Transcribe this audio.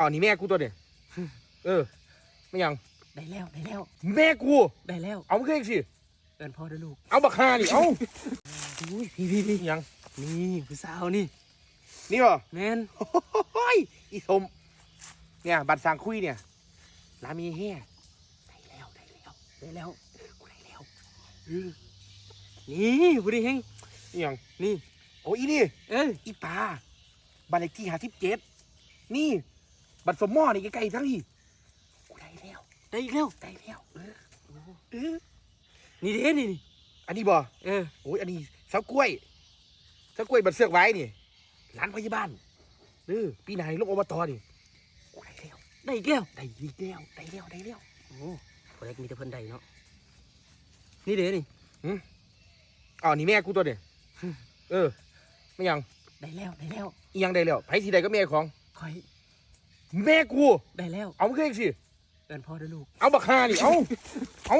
อ๋อนี่แม่กูตัวเดียเออ ไม่ยัง ได้แล้วได้แล้ว แม่กู ได้แล้ว เอามาขึ้นสิ เอินพ่อเด้อลูก เอาบักฮานี่เอาอุ้ยพี่พี่พี่ยัง นี่ผู้สาวนี่ นี่เหรอแมนโอ้ยอีสมเนี่ย บัตรสร้างคุยเนี่ยร้านมีแห่ได้แล้วได้แล้วได้แล้วกูได้แล้วอือนี่ผู้ดีเฮงนี่ยังนี่ โอ้ยอีนี่ เอ้ยอีปลาบัตรเลขที่หาสิบเจ็ดนี่ บัตรสมหมอนี่ใกล้ๆทั้งที่กูได้แล้วได้อีกแล้วได้แล้วเออเออนี่เด้นี่นี่อันนี้บ่เออโอ้ยอันนี้เสากล้วยเสากล้วยบัตรเสือกไว้นี่ร้านพยาบาลเออปีไหนลงอบตนี่กูได้แล้วได้อีกแล้วได้อีกแล้วได้แล้วได้แล้วโอ้คนแรกมีแต่เพิ่นได้เนาะนี่เด้นี่อ๋อนี่แม่กูตัวเดียเออไม่ยังได้แล้วได้แล้วอีหยังได้แล้วไผสีใดก็แม่ของคอย แม่กู ได้แล้ว เอามาขึ้นสิ เอินพ่อเด้อลูก เอาบักฮานี่เอาเอา